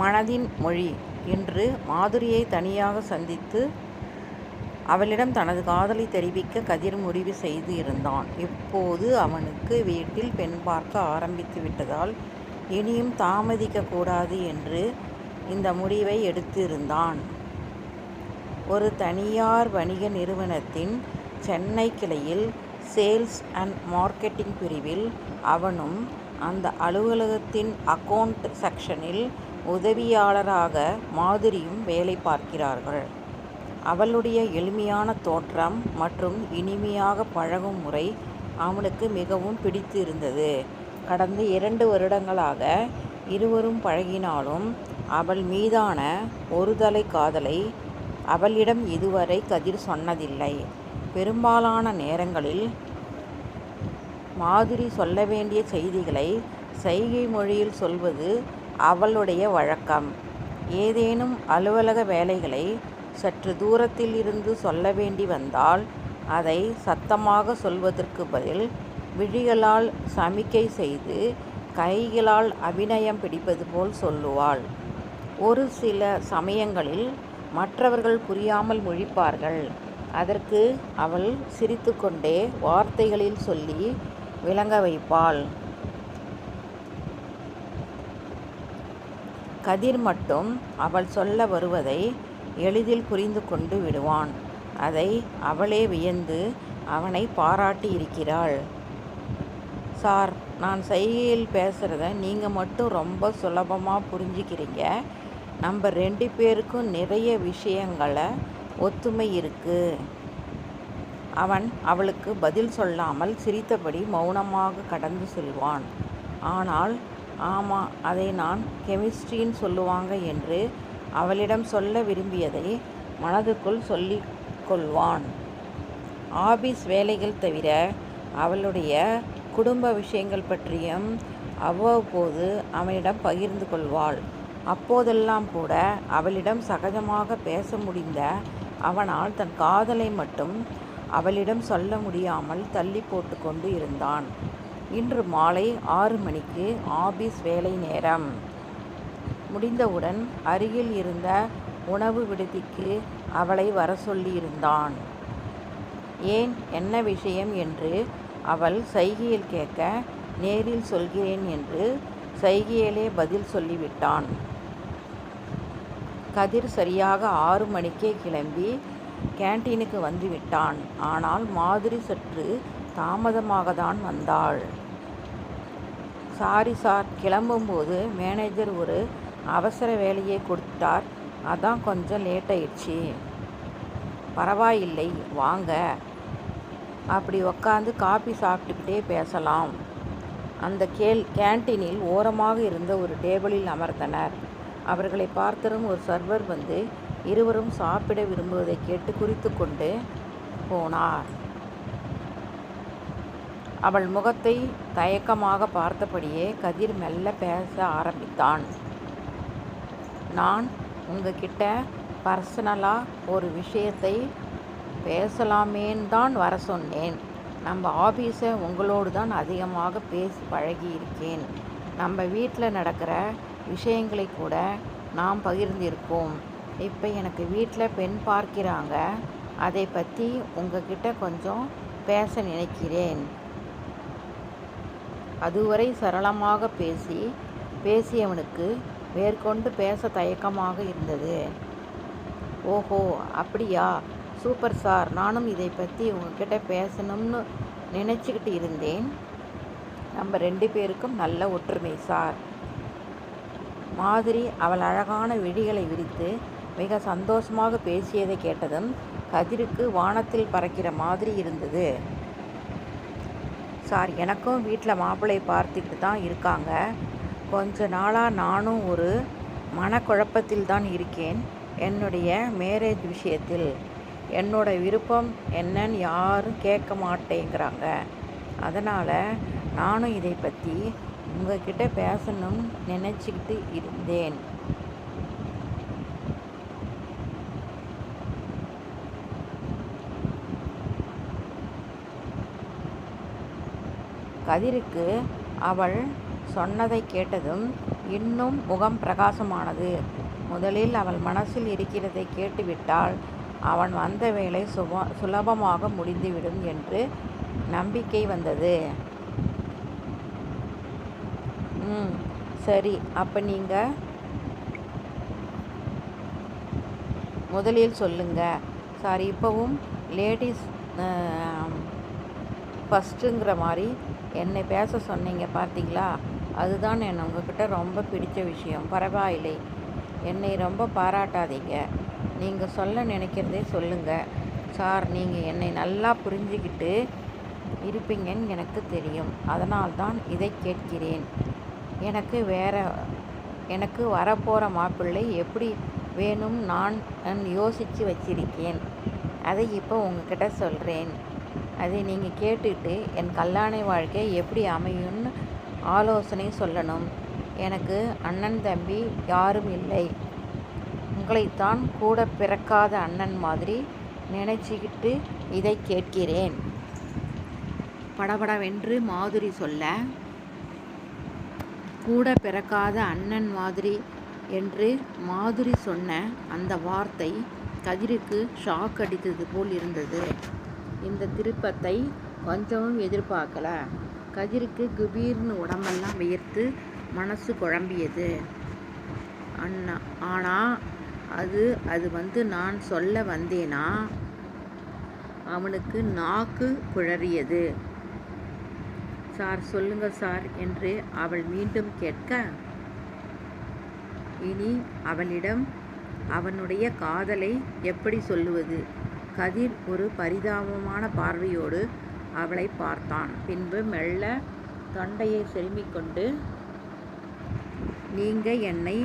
மனதின் மொழி இன்று மாதுரியை தனியாக சந்தித்து அவளிடம் தனது காதலை தெரிவிக்க கதிர் முடிவு செய்து இருந்தான். இப்போது அவனுக்கு வீட்டில் பெண் பார்க்க ஆரம்பித்து விட்டதால் இனியும் தாமதிக்கக்கூடாது என்று இந்த முடிவை எடுத்திருந்தான். ஒரு தனியார் வணிக நிறுவனத்தின் சென்னை கிளையில் சேல்ஸ் அண்ட் மார்க்கெட்டிங் பிரிவில் அவனும் அந்த அலுவலகத்தின் அக்கவுண்ட் செக்ஷனில் உதவியாளராக மாதுரியும் வேலை பார்க்கிறார்கள். அவளுடைய எளிமையான தோற்றம் மற்றும் இனிமையாக பழகும் முறை அவனுக்கு மிகவும் பிடித்திருந்தது. கடந்த இரண்டு வருடங்களாக இருவரும் பழகினாலும் அவள் மீதான ஒருதலை காதலை அவளிடம் இதுவரை கதிர் சொன்னதில்லை. பெரும்பாலான நேரங்களில் மாதுரி சொல்ல வேண்டிய செய்திகளை சைகை மொழியில் சொல்வது அவளுடைய வழக்கம். ஏதேனும் அலுவலக வேலைகளை சற்று தூரத்தில் இருந்து சொல்ல வேண்டி வந்தால் அதை சத்தமாக சொல்வதற்கு பதில் விழிகளால் சமிக்கை செய்து கைகளால் அபிநயம் பிடிப்பது போல் சொல்லுவாள். ஒரு சில சமயங்களில் மற்றவர்கள் புரியாமல் முழிப்பார்கள். அதற்கு அவள் சிரித்துக்கொண்டே வார்த்தைகளில் சொல்லி விளங்க வைப்பாள். கதிர் மட்டும் அவள் சொல்ல வருவதை எளிதில் புரிந்து கொண்டு விடுவான். அதை அவளே வியந்து அவனை பாராட்டி இருக்கிறாள் சார் நான் சைகையில் பேசுகிறத நீங்கள் மட்டும் ரொம்ப சுலபமாக புரிஞ்சுக்கிறீங்க. நம்ம ரெண்டு பேருக்கும் நிறைய விஷயங்களை ஒத்துமை இருக்கு. அவன் அவளுக்கு பதில் சொல்லாமல் சிரித்தபடி மௌனமாக கடந்து செல்வான். ஆனால் ஆமாம் அதை நான் கெமிஸ்ட்ரின்னு சொல்லுவாங்க என்று அவளிடம் சொல்ல விரும்பியதை மனதுக்குள் சொல்லிக் கொள்வான். ஆபீஸ் வேலைகள் தவிர அவளுடைய குடும்ப விஷயங்கள் பற்றியும் அவ்வப்போது அவனிடம் பகிர்ந்து கொள்வாள். அப்போதெல்லாம் கூட அவளிடம் சகஜமாக பேச முடிந்த அவனால் தன் காதலை மட்டும் அவளிடம் சொல்ல முடியாமல் தள்ளிப் போட்டு கொண்டு இருந்தான். இன்று மாலை ஆறு மணிக்கு ஆபீஸ் வேலை நேரம் முடிந்தவுடன் அருகில் இருந்த உணவு விடுதிக்கு அவளை வரச் சொல்லியிருந்தான். ஏன் என்ன விஷயம் என்று அவள் சைகையில் கேட்க நேரில் சொல்கிறேன் என்று சைகையிலே பதில் சொல்லிவிட்டான். கதிர் சரியாக ஆறு மணிக்கே கிளம்பி கேன்டீனுக்கு வந்துவிட்டான் ஆனால் மாதிரி சற்று தாமதமாகத்தான் வந்தாள். சாரி சார் கிளம்பும்போது மேனேஜர் ஒரு அவசர வேலையை கொடுத்தார் அதான் கொஞ்சம் லேட்டாயிடுச்சு. பரவாயில்லை வாங்க அப்படி உக்காந்து காபி சாப்பிட்டுக்கிட்டே பேசலாம். அந்த கேன்டீனில் ஓரமாக இருந்த ஒரு டேபிளில் அமர்ந்தனர். அவர்களை பார்த்ததும் ஒரு சர்வர் வந்து இருவரும் சாப்பிட விரும்புவதைக் கேட்டு குறித்து கொண்டு போனார். அவள் முகத்தை தயக்கமாக பார்த்தபடியே கதிர் மெல்ல பேச ஆரம்பித்தான். நான் உங்ககிட்ட பர்சனலாக ஒரு விஷயத்தை பேசலாமேன்னுதான் வர சொன்னேன். நம்ம ஆபீஸ்ல அதிகமாக பேசி பழகி பழகியிருக்கேன். நம்ம வீட்டில் நடக்கிற விஷயங்களை கூட நாம் பகிர்ந்திருக்கோம். இப்போ எனக்கு வீட்டில் பெண் பார்க்கிறாங்க. அதை பற்றி உங்ககிட்ட கொஞ்சம் பேச நினைக்கிறேன். அதுவரை சரளமாக பேசி பேசியவனுக்கு மேற்கொண்டு பேச தயக்கமாக இருந்தது. ஓஹோ அப்படியா சூப்பர் சார் நானும் இதை பற்றி உங்ககிட்ட பேசணும்னு நினச்சிக்கிட்டு இருந்தேன். நம்ம ரெண்டு பேருக்கும் நல்ல ஒற்றுமை சார். மாதிரி அவள் அழகான விழிகளை விரித்து மிக சந்தோஷமாக பேசியதைக் கேட்டதும் கதிருக்கு வானத்தில் பறக்கிற மாதிரி இருந்தது. சார் எனக்கும் வீட்ல மாப்பிள்ளை பார்த்துக்கிட்டுதான் இருக்காங்க. கொஞ்ச நாளாக நானும் ஒரு மனக்குழப்பத்தில் தான் இருக்கேன் என்னுடைய மேரேஜ் விஷயத்தில். என்னோட விருப்பம் என்னன்னு யாரும் கேட்க மாட்டேங்கிறாங்க அதனால் நானும் இதை பற்றி உங்ககிட்ட பேசணும்னு நினச்சிக்கிட்டு இருந்தேன். கதிருக்கு அவள் சொன்னதைக் கேட்டதும் இன்னும் முகம் பிரகாசமானது. முதலில் அவள் மனசில் இருக்கிறதை கேட்டுவிட்டால் அவன் வந்த வேலை சுப சுலபமாக முடிந்துவிடும் என்று நம்பிக்கை வந்தது. ம் சரி அப்போ நீங்கள் முதலில் சொல்லுங்க. சார் இப்போவும் லேடிஸ் ஃபஸ்ட்டுங்கிற மாதிரி என்னை பேச சொன்னீங்க பார்த்தீங்களா? அதுதான் என் உங்ககிட்ட ரொம்ப பிடிச்ச விஷயம். பரவாயில்லை. என்னை ரொம்ப பாராட்டாதீங்க. நீங்கள் சொல்ல நினைக்கிறதே சொல்லுங்கள் சார் நீங்கள் என்னை நல்லா புரிஞ்சுக்கிட்டு இருப்பீங்கன்னு எனக்கு தெரியும். அதனால்தான் இதை கேட்கிறேன். எனக்கு வேற எனக்கு வரப்போகிற மாப்பிள்ளை எப்படி வேணும் நான் யோசித்து வச்சிருக்கேன். அதை இப்போ உங்ககிட்ட சொல்கிறேன் அதை நீங்கள் கேட்டுட்டு என் கல்யாண வாழ்க்கை எப்படி அமையும்னு ஆலோசனை சொல்லணும். எனக்கு அண்ணன் தம்பி யாரும் இல்லை. உங்களைத்தான் கூட பிறக்காத அண்ணன் மாதிரி நினச்சிக்கிட்டு இதை கேட்கிறேன். படபடவென்று மாதுரி சொல்ல கூட பிறக்காத அண்ணன் மாதிரி என்று மாதுரி சொன்ன அந்த வார்த்தை கதிருக்கு ஷாக் அடித்தது போல் இருந்தது. இந்த திருப்பத்தை கொஞ்சமும் எதிர்பார்க்கல. கதிருக்கு குபீர்னு உடம்பெல்லாம் வியர்த்து மனசு குழம்பியது. அண்ணா ஆனால் அது அது வந்து நான் சொல்ல வந்தேனா? அவனுக்கு நாக்கு குழறியது. சார் சொல்லுங்க சார் என்று அவள் மீண்டும் கேட்க இனி அவளிடம் அவனுடைய காதலை எப்படி சொல்லுவது? கதிர் ஒரு பரிதாபமான பார்வையோடு அவளை பார்த்தான். பின்பு மெல்ல தொண்டையை செருமிக்கொண்டு நீங்க என்னை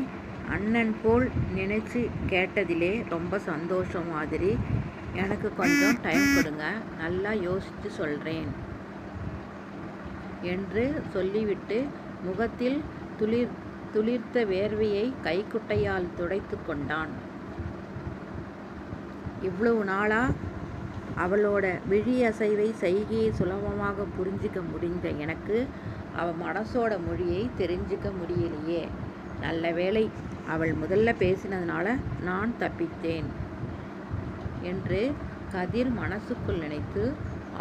அண்ணன் போல் நினைச்சு கேட்டதிலே ரொம்ப சந்தோஷம் மாதிரி எனக்கு கொஞ்சம் டைம் கொடுங்க. நல்லா யோசித்து சொல்கிறேன் என்று சொல்லிவிட்டு முகத்தில் துளிர் துளிர்த்த வேர்வையை கைக்குட்டையால் துடைத்து கொண்டான். இவ்வளவு நாளாக அவளோட விழி அசைவை செய்கையை சுலபமாக புரிஞ்சிக்க முடிந்த எனக்கு அவள் மனசோட மொழியை தெரிஞ்சுக்க முடியலையே. நல்ல வேளை அவள் முதல்ல பேசினதுனால நான் தப்பித்தேன் என்று கதிர் மனசுக்குள் நினைத்து